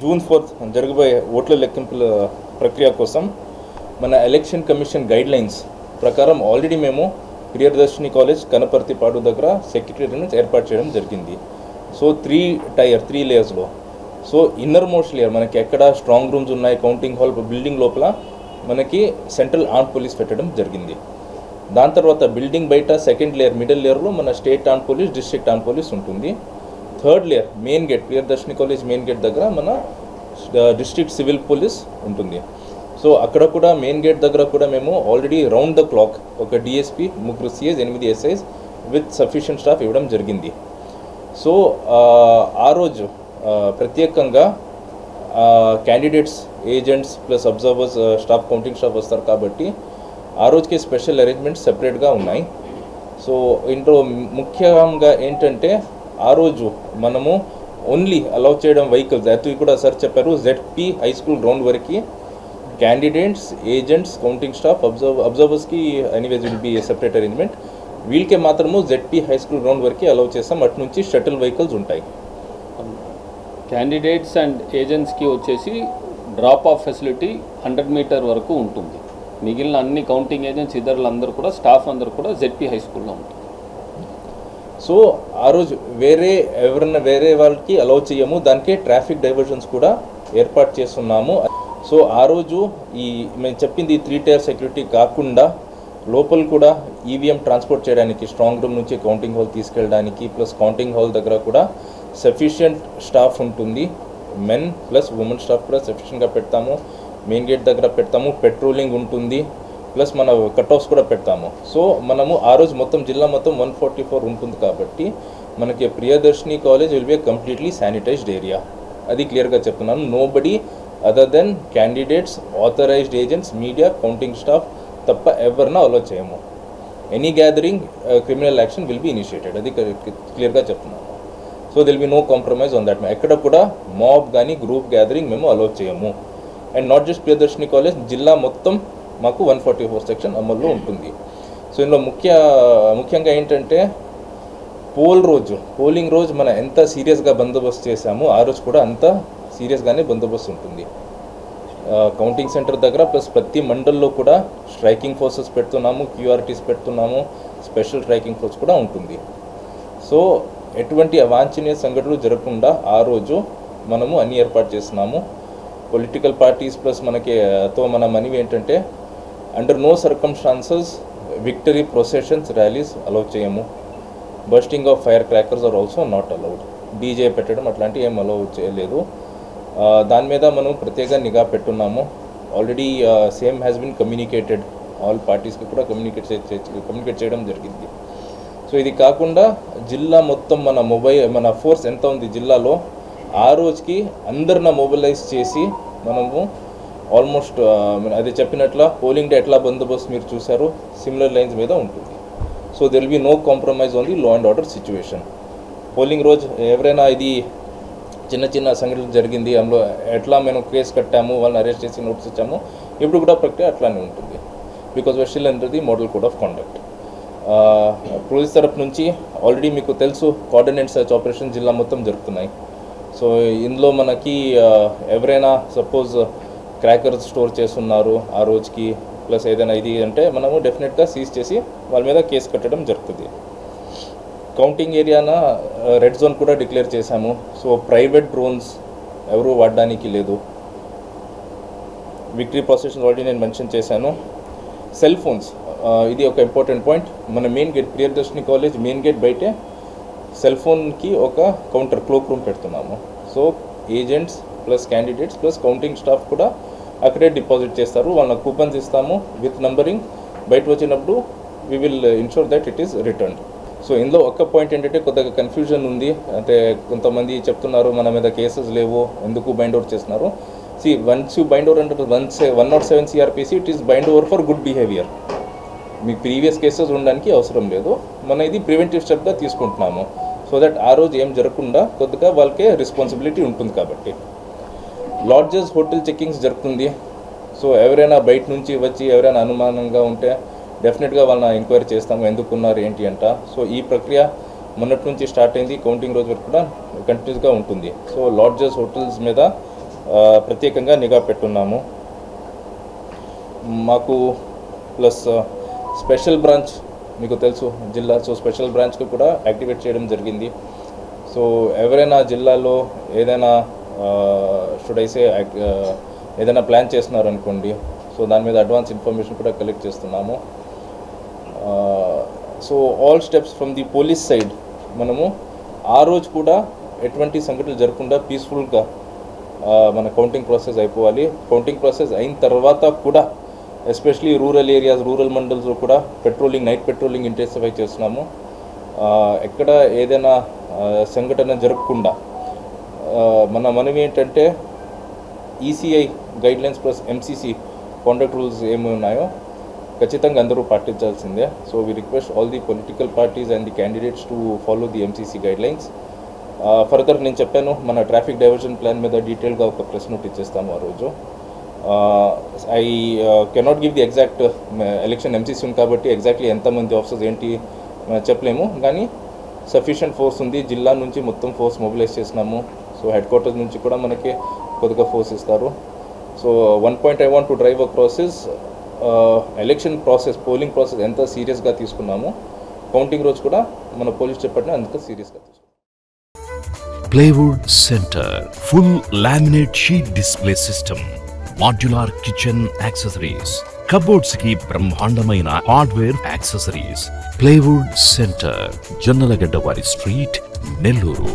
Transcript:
June fourth జరగబోయే ఓట్ల లెక్కింపుల ప్రక్రియ కోసం మన ఎలక్షన్ కమిషన్ గైడ్ లైన్స్ ప్రకారం ఆల్రెడీ మేము ప్రియదర్శిని కాలేజ్ కనపర్తిపాడు దగ్గర సెక్రటరీని ఏర్పాటు చేయడం జరిగింది. సో త్రీ టైర్ త్రీ లేయర్స్లో సో ఇన్నర్ మోస్ట్ లేయర్ మనకి ఎక్కడ స్ట్రాంగ్ రూమ్స్ ఉన్నాయి కౌంటింగ్ హాల్ బిల్డింగ్ లోపల మనకి సెంట్రల్ ఆర్మ్ పోలీస్ పెట్టడం జరిగింది. దాని తర్వాత బిల్డింగ్ బయట సెకండ్ లేయర్ మిడిల్ లేయర్లో మన state arm police district arm police ఉంటుంది. Third layer main gate Priyadarshini college main gate దగ్గర మన డిస్ట్రిక్ట్ సివిల్ పోలీస్ ఉంటుంది. సో అక్కడ కూడా మెయిన్ గేట్ దగ్గర కూడా మేము ఆల్రెడీ రౌండ్ ద క్లాక్ ఒక డిఎస్పి ముగ్గురు సిఎస్ ఎనిమిది ఎస్ఐస్ విత్ సఫిషియంట్ స్టాఫ్ ఇవ్వడం జరిగింది. సో ఆ, రోజు ప్రత్యేకంగా candidates agents plus observers staff counting staff వస్తారు కాబట్టి ఆ రోజుకి స్పెషల్ అరేంజ్మెంట్స్ సెపరేట్గా ఉన్నాయి. సో ఇంట్లో ముఖ్యంగా ఏంటంటే ఆ రోజు మనము ఓన్లీ అలౌ చేయడం వెహికల్స్ అది కూడా సార్ చెప్పారు జెడ్పీ హై స్కూల్ గ్రౌండ్ వరకు candidates agents counting staff observe అబ్జర్వర్స్కి anyways will be separate arrangement వీళ్ళకే మాత్రము జెడ్పీ హై స్కూల్ గ్రౌండ్ వరకు అలౌ చేస్తాం. అటు నుంచి షటిల్ వెహికల్స్ ఉంటాయి. క్యాండిడేట్స్ అండ్ ఏజెంట్స్కి వచ్చేసి drop off facility hundred metre వరకు ఉంటుంది. మిగిలిన అన్ని కౌంటింగ్ ఏజెంట్స్ ఇద్దరు అందరూ కూడా స్టాఫ్ అందరూ కూడా జెడ్పీ హై స్కూల్లో ఉంటుంది సో ఆ రోజు వేరే ఎవరన్నా వేరే వాళ్ళకి అలౌ చేయము. దానికి ట్రాఫిక్ డైవర్షన్స్ కూడా ఏర్పాటు చేస్తున్నాము. సో ఆ రోజు ఈ మేము చెప్పింది త్రీ టైర్ సెక్యూరిటీ కాకుండా లోపల కూడా ఈవీఎం ట్రాన్స్పోర్ట్ చేయడానికి స్ట్రాంగ్ రూమ్ నుంచి కౌంటింగ్ హాల్ తీసుకెళ్ళడానికి ప్లస్ కౌంటింగ్ హాల్ దగ్గర కూడా సఫిషియంట్ స్టాఫ్ ఉంటుంది. మెన్ ప్లస్ ఉమెన్ స్టాఫ్ కూడా సఫిషియెంట్గా పెడతాము. మెయిన్ గేట్ దగ్గర పెడతాము. పెట్రోలింగ్ ఉంటుంది. ప్లస్ మన కట్ ఆఫ్స్ కూడా పెడతాము. సో మనము ఆ రోజు మొత్తం జిల్లా మొత్తం వన్ ఫార్టీ ఫోర్ ఉంటుంది కాబట్టి మనకి Priyadarshini college will be completely sanitised area అది క్లియర్గా చెప్తున్నాను. Nobody other than candidates authorised agents media counting staff తప్ప ఎవరినా అలో చేయము. Any gathering criminal action will be initiated అది క్లియర్గా చెప్తున్నాను. So there'll be no compromise on that ఎక్కడ కూడా మాబ్ కానీ గ్రూప్ గ్యాదరింగ్ మేము అలో చేయము. And not just Priyadarshini college జిల్లా మొత్తం మాకు వన్ ఫార్టీ ఫోర్ సెక్షన్ అమల్లో ఉంటుంది. సో ఇందులో ముఖ్య ముఖ్యంగా ఏంటంటే పోల్ రోజు పోలింగ్ రోజు మనం ఎంత సీరియస్గా బందోబస్తు చేశామో ఆ రోజు కూడా అంత సీరియస్గానే బందోబస్తు ఉంటుంది. కౌంటింగ్ సెంటర్ దగ్గర ప్లస్ ప్రతి మండల్లో కూడా స్ట్రైకింగ్ ఫోర్సెస్ పెడుతున్నాము క్యూఆర్టీస్ పెడుతున్నాము స్పెషల్ స్ట్రైకింగ్ ఫోర్స్ కూడా ఉంటుంది. సో ఎటువంటి అవాంఛనీయ సంఘటనలు జరగకుండా ఆ రోజు మనము అన్ని ఏర్పాటు చేస్తున్నాము. పొలిటికల్ పార్టీస్ ప్లస్ మనకి తో మన మనవి ఏంటంటే under no circumstances victory processions rallies allow చేయము. Bursting of fire crackers are also not allowed DJ పెట్టడం అట్లాంటివి ఏం అలౌ చేయలేదు. దాని మీద మనం ప్రత్యేక నిఘా పెట్టున్నాము. Already same has been communicated all పార్టీస్కి కూడా కమ్యూనికేట్ కమ్యూనికేట్ చేయడం జరిగింది. సో ఇది కాకుండా జిల్లా మొత్తం మన మొబైల్ మన ఫోర్స్ ఎంత ఉంది జిల్లాలో ఆ రోజుకి అందరిన మొబిలైజ్ చేసి మనము ఆల్మోస్ట్ అది చెప్పినట్ల పోలింగ్ డే ఎట్లా బందోబస్తు మీరు చూశారు సిమిలర్ లైన్స్ మీద ఉంటుంది. So there be no compromise on the law and order situation polling రోజు ఎవరైనా ఇది చిన్న చిన్న సంఘటనలు జరిగింది అందులో ఎట్లా మేము కేసు కట్టాము వాళ్ళని అరెస్ట్ చేసి నోటీస్ ఇచ్చాము ఇప్పుడు కూడా ప్రక్రియ అట్లానే ఉంటుంది. Because we still under the model code of conduct police తరపు నుంచి ఆల్రెడీ మీకు తెలుసు కోఆర్డినేట్ సర్చ్ ఆపరేషన్ జిల్లా మొత్తం జరుగుతున్నాయి సో ఇందులో మనకి ఎవరైనా సపోజ్ క్రాకర్స్ స్టోర్ చేస్తున్నారు ఆ రోజుకి ప్లస్ ఏదైనా ఇది అంటే మనము డెఫినెట్గా సీజ్ చేసి వాళ్ళ మీద కేసు కట్టడం జరుగుతుంది. కౌంటింగ్ ఏరియాన రెడ్ జోన్ కూడా డిక్లేర్ చేశాము. సో ప్రైవేట్ డ్రోన్స్ ఎవరు వాడడానికి లేదు. విక్టరీ ప్రాసెషన్ ఆల్రెడీ నేను మెన్షన్ చేశాను. సెల్ ఫోన్స్ ఇది ఒక ఇంపార్టెంట్ పాయింట్ మన main gate Priyadarshini college main gate బయటే సెల్ ఫోన్కి ఒక కౌంటర్ క్లోక్ రూమ్ పెడుతున్నాము. So agents plus candidates plus counting staff కూడా అక్కడే డిపాజిట్ చేస్తారు. వాళ్ళ కూపన్స్ ఇస్తాము విత్ నంబరింగ్. బయట వచ్చినప్పుడు we will ensure that it is return so ఇందులో ఒక్క పాయింట్ ఏంటంటే కొద్దిగా కన్ఫ్యూజన్ ఉంది. అంటే కొంతమంది చెప్తున్నారు మన మీద కేసెస్ లేవు ఎందుకు బైండ్ ఓవర్ చేస్తున్నారు? See once you bind over అంటే one one nought seven CrPC it is bind over for good behaviour మీకు ప్రీవియస్ కేసెస్ ఉండడానికి అవసరం లేదు. మన ఇది ప్రివెంటివ్ స్టెప్గా తీసుకుంటున్నాము. సో దట్ ఆ రోజు ఏం జరగకుండా కొద్దిగా వాళ్ళకే రెస్పాన్సిబిలిటీ ఉంటుంది కాబట్టి. లాడ్జెస్ హోటల్ చెక్కింగ్స్ జరుగుతుంది. సో ఎవరైనా బయట నుంచి వచ్చి ఎవరైనా అనుమానంగా ఉంటే డెఫినెట్గా వాళ్ళని ఎంక్వైరీ చేస్తాము ఎందుకున్నారు ఏంటి అంట. సో ఈ ప్రక్రియ మొన్నటి నుంచి స్టార్ట్ అయింది. కౌంటింగ్ రోజు వరకు కూడా కంటిన్యూస్గా ఉంటుంది. సో లాడ్జెస్ హోటల్స్ మీద ప్రత్యేకంగా నిఘా పెట్టున్నాము. మాకు ప్లస్ స్పెషల్ బ్రాంచ్ మీకు తెలుసు. జిల్లా సో స్పెషల్ బ్రాంచ్కి కూడా యాక్టివేట్ చేయడం జరిగింది. సో ఎవరైనా జిల్లాలో ఏదైనా షుడ్ ఐసే ఏదైనా ప్లాన్ చేస్తున్నారు అనుకోండి సో దాని మీద అడ్వాన్స్ ఇన్ఫర్మేషన్ కూడా కలెక్ట్ చేస్తున్నాము. So all steps from the police side మనము ఆ రోజు కూడా ఎటువంటి సంఘటనలు జరగకుండా పీస్ఫుల్గా మన కౌంటింగ్ ప్రాసెస్ అయిపోవాలి. కౌంటింగ్ ప్రాసెస్ అయిన తర్వాత కూడా ఎస్పెషలీ రూరల్ ఏరియాస్ రూరల్ మండల్స్లో కూడా పెట్రోలింగ్ నైట్ పెట్రోలింగ్ ఇంటెన్సిఫై చేస్తున్నాము. ఎక్కడ ఏదైనా సంఘటన జరగకుండా మన మనవి ఏంటంటే ECI guidelines plus MCC conduct rules ఏమి ఉన్నాయో ఖచ్చితంగా అందరూ పాటించాల్సిందే. So we request all the political parties and the candidates to follow the MCC guidelines further నేను చెప్పాను మన ట్రాఫిక్ డైవర్షన్ ప్లాన్ మీద డీటెయిల్గా ఒక ప్రెస్ నోట్ ఇచ్చేస్తాము ఆ రోజు. I cannot give the exact election MCC ఉంది కాబట్టి ఎగ్జాక్ట్లీ ఎంతమంది ఆఫీసర్స్ ఏంటి చెప్పలేము. కానీ సఫిషియంట్ ఫోర్స్ ఉంది. జిల్లా నుంచి మొత్తం ఫోర్స్ మొబిలైజ్ చేసినాము. సో హెడ్ క్వార్టర్స్ నుంచి కూడా మనకి కొద్దిగా ఫోర్స్ ఇస్తారు. So one point I want to drive a process election process polling process ఎంత సీరియస్గా తీసుకున్నామో కౌంటింగ్ రోజు కూడా మన పోలీస్ డిపార్ట్మెంట్ అంత సీరియస్గా తీసుకున్నాం. Plywood centre full laminate sheet display system modular kitchen accessories కబోర్డ్స్కి బ్రహ్మాండమైన hardware accessories plywood centre Jonnalagadda వారి స్ట్రీట్ నెల్లూరు